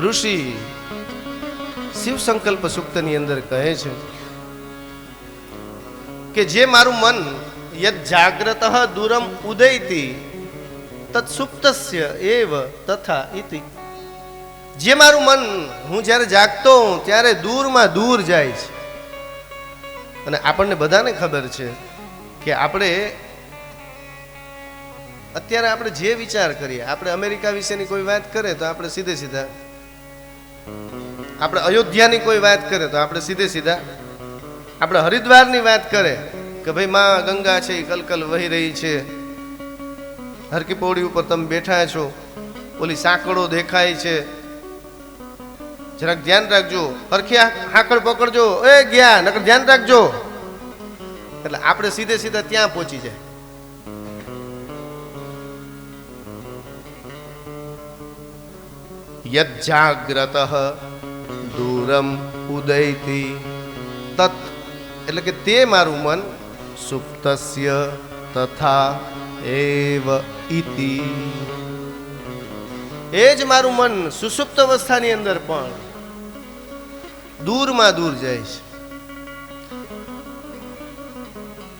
ઋષિ શિવ સંકલ્પ સુક્તની અંદર કહે છે કે જે મારું મન યદ જાગ્રત દૂરમ ઉદયતી તત્સુપ્તસ્ય એવ તથા ઇતિ. જે મારું મન હું જ્યારે જાગતો હું ત્યારે દૂરમાં દૂર જાય છે. અને આપણને બધાને ખબર છે કે આપણે અત્યારે આપણે જે વિચાર કરીએ, આપણે અમેરિકા વિશેની કોઈ વાત કરે તો આપણે સીધે સીધા આપણે અયોધ્યાની કોઈ વાત કરે તો આપણે સીધે સીધા આપણે હરિદ્વારની વાત કરે કે ભાઈ માં ગંગા છે એ કલકલ વહી રહી છે. હરકી પૌડી ઉપર તમે બેઠા છો. ઓલી સાંકળો દેખાય છે. જરાક ધ્યાન રાખજો. હરખી હાકડ પકડજો. એ ગયા, નકર ધ્યાન રાખજો. એટલે આપણે સીધે સીધા ત્યાં પહોંચી જાય. યજ્જાગ્રત દૂરમ ઉદયથી તત એટલે કે તે મારું મન સુપ્તસ્ય તથા એવ ઇતિ। એ જ મારું મન સુસુપ્ત અવસ્થાની અંદર પણ દૂરમાં દૂર જાય છે।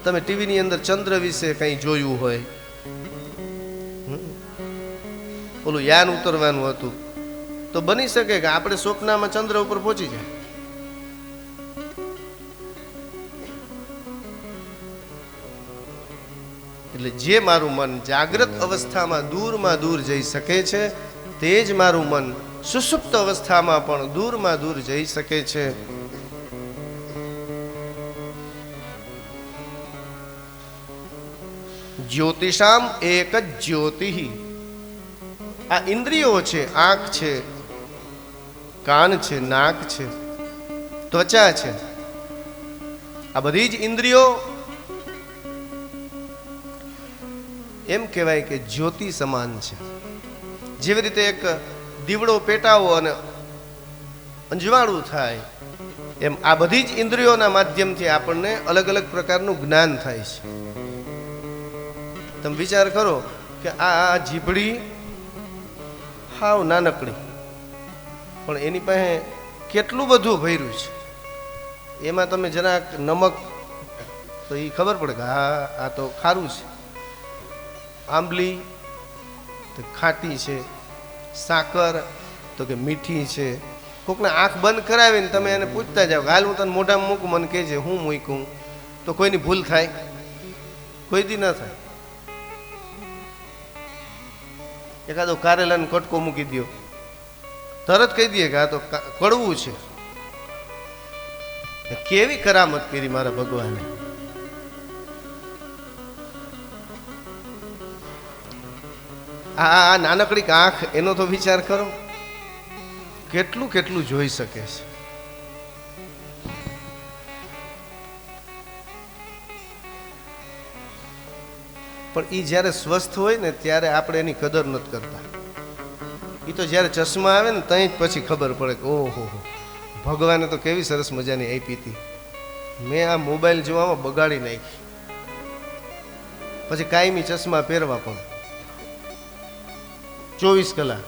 તમે ટીવીની અંદર ચંદ્ર વિશે કંઈ જોયું હોય? ઓલું યાન ઉતરવાનું હતું। તો બની શકે કે આપણે સ્વપ્નમાં ચંદ્ર ઉપર પહોંચી જાય? એટલે જે મારું મન જાગ્રત અવસ્થામાં દૂરમાં દૂર જઈ શકે છે, તે જ મારું મન સુષુપ્ત અવસ્થામાં પણ દૂરમાં દૂર જઈ શકે છે. જ્યોતિષામ એક જ જ્યોતિ. આ ઇન્દ્રિયો છે, આંખ છે કાન છે, નાક છે, ત્વચા છે. આ બધી જ ઇન્દ્રિયો એમ કહેવાય કે જ્યોતિ સમાન છે. જેવી રીતે એક દીવડો પેટાવો અને અંજવાળું થાય, એમ આ બધી જ ઇન્દ્રિયોના માધ્યમથી આપણને અલગ અલગ પ્રકારનું જ્ઞાન થાય છે. તમે વિચાર કરો કે આ જીભડી હાવ નાનકડી. પણ એની પાસે કેટલું બધું ભર્યું છે? એમાં તમે જરાક નમક, તો એ ખબર પડે કે હા આ તો ખારું છે. આંબલી, તો ખાટી છે. સાકર, તો કે મીઠી છે. કોકને આંખ બંધ કરાવીને તમે એને પૂછતા જાઓ હાલ હું તને મોઢામાં મૂકું, મને કહેજે હું મૂકું તો કોઈની ભૂલ થાય? કોઈ દી ન થાય. એકાદો કારેલાનો કટકો મૂકી દો તરત કહી દઈએ કે આ તો કડવું છે. કેવી કરામત કરી મારા ભગવાને? આ નાનકડી આંખ, એનો તો વિચાર કરો. કેટલું કેટલું જોઈ શકે છે. પણ એ જ્યારે સ્વસ્થ હોય ને ત્યારે આપણે એની કદર નથી કરતા. એ તો જ્યારે ચશ્મા આવે ને ત્યાં જ પછી ખબર પડે કે ઓહો, ભગવાને તો કેવી સરસ મજાની આપી હતી. મેં આ મોબાઈલ જોવામાં બગાડી નાખી. પછી કાયમી ચશ્મા પહેરવા પણ. ચોવીસ કલાક.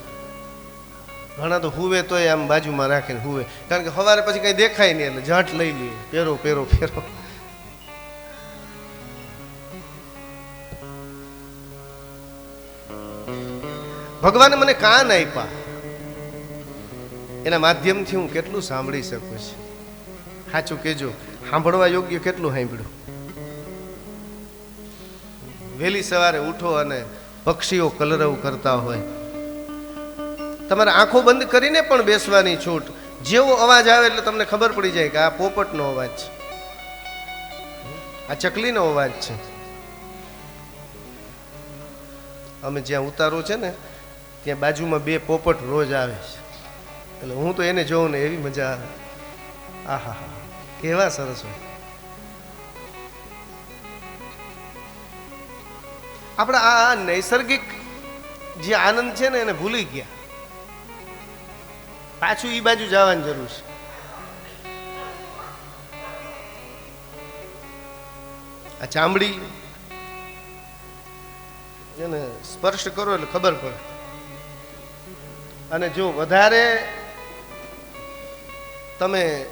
ઘણા તો હુવે તોય આમ બાજુમાં રાખીને હુવે. કારણ કે સવારે પછી કંઈ દેખાય નહીં એટલે ઝાટ લઈ લઈએ પહેરો પહેરો પહેરો. ભગવાને મને કાન આપ્યા. એના માધ્યમથી હું કેટલું સાંભળી શકું છું? સાચું કેજો સાંભળવા યોગ્ય કેટલું સાંભળ્યું? વહેલી સવારે ઉઠો અને પક્ષીઓ કલરવ કરતા હોય. તમારે આંખો બંધ કરીને પણ બેસવાની છૂટ. જેવો અવાજ આવે એટલે તમને ખબર પડી જાય કે આ પોપટનો અવાજ છે. આ ચકલીનો અવાજ છે. અમે જ્યાં ઉતારો છે ને ત્યાં બાજુમાં બે પોપટ રોજ આવે છે. એટલે હું તો એને જોઉં ને એવી મજા આવે. આહા હા કેવા સરસ હોય. આપણે આ નૈસર્ગિક જે આનંદ છે ને એને ભૂલી ગયા. પાછું એ બાજુ જવાની જરૂર છે. આ ચામડી એને સ્પર્શ કરો એટલે ખબર પડે. અને જો વધારે તમે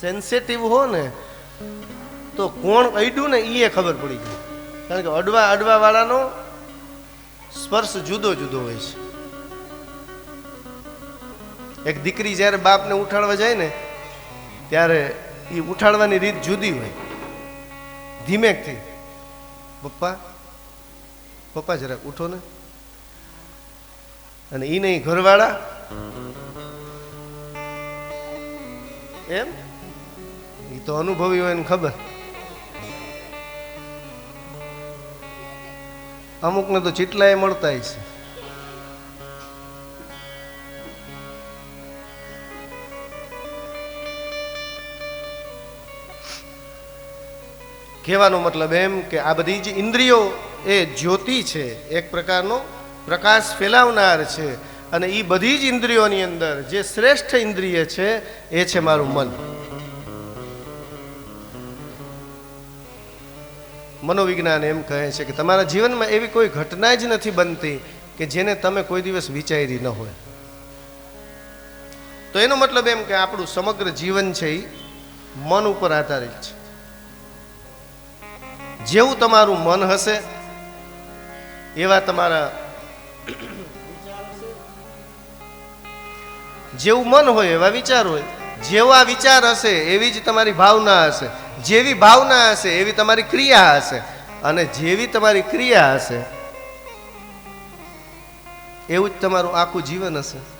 સેન્સિટિવ હો ને, તો કોણ અડ્યું ને એ ખબર પડી જાય કારણ કે અડવા અડવા વાળાનો સ્પર્શ જુદો જુદો હોય છે. એક દીકરી જ્યારે બાપને ઉઠાડવા જાય ને, ત્યારે એ ઉઠાડવાની રીત જુદી હોય. ધીમેકથી. પપ્પા પપ્પા જરાક ઉઠો ને. અને એ નહીં, ઘરવાળા? એમ? એ તો અનુભવી હોય ને ખબર. અમુકને તો ચીટલાએ મળતા છે કહેવાનો મતલબ એમ કે આ બધી જ ઇન્દ્રિયો એ જ્યોતિ છે, એક પ્રકારનો પ્રકાશ ફેલાવનાર છે અને એ બધી જ ઇન્દ્રિયોની અંદર જે શ્રેષ્ઠ ઇન્દ્રિય છે, એ છે મારું મન. મનોવિજ્ઞાન એમ કહે છે કે તમારા જીવનમાં એવી કોઈ ઘટના જ નથી બનતી કે જેને તમે કોઈ દિવસ વિચારી ન હોય. તો એનો મતલબ એમ કે આપણું સમગ્ર જીવન છે એ મન ઉપર આધારિત છે. જેવું તમારું મન હશે, એવા તમારા જેવું મન હોય એવા વિચાર હોય. જેવા વિચાર હશે એવી જ તમારી ભાવના હશે. જેવી ભાવના હશે એવી તમારી ક્રિયા હશે. અને જેવી તમારી ક્રિયા હશે, એવું જ તમારું આખું જીવન હશે.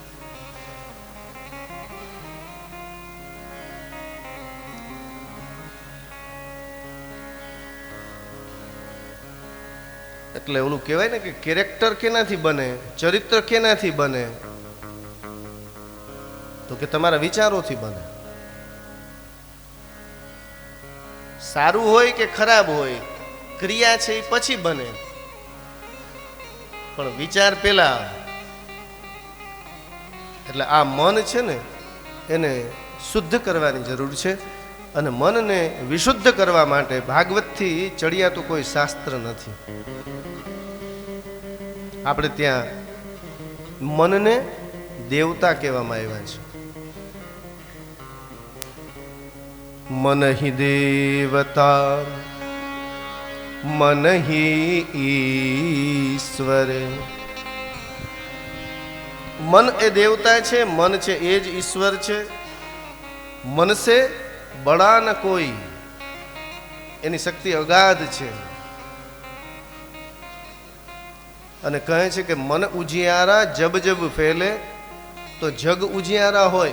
એટલે ઓલું કહેવાય ને કે કેરેક્ટર કેનાથી બને? ચરિત્ર કેનાથી બને? તો કે તમારા વિચારોથી બને. સારું હોય કે ખરાબ હોય, ક્રિયા છે એ પછી બને. પણ વિચાર પેલા. એટલે આ મન છે ને, એને શુદ્ધ કરવાની જરૂર છે. અને મનને વિશુદ્ધ કરવા માટે ભાગવતથી ચડિયાતું કોઈ શાસ્ત્ર નથી. આપણે ત્યાં મનને દેવતા કહેવામાં આવ્યા છે. મન હિ દેવતા, મન હિ ઈશ્વર. મન એ દેવતા છે, મન છે એ જ ઈશ્વર છે. મન બડા ન કોઈ, એની શક્તિ અગાધ છે. અને કહે છે કે, મન ઉજિયારા જબ જબ ફેલે, તો જગ ઉજિયારા હોય.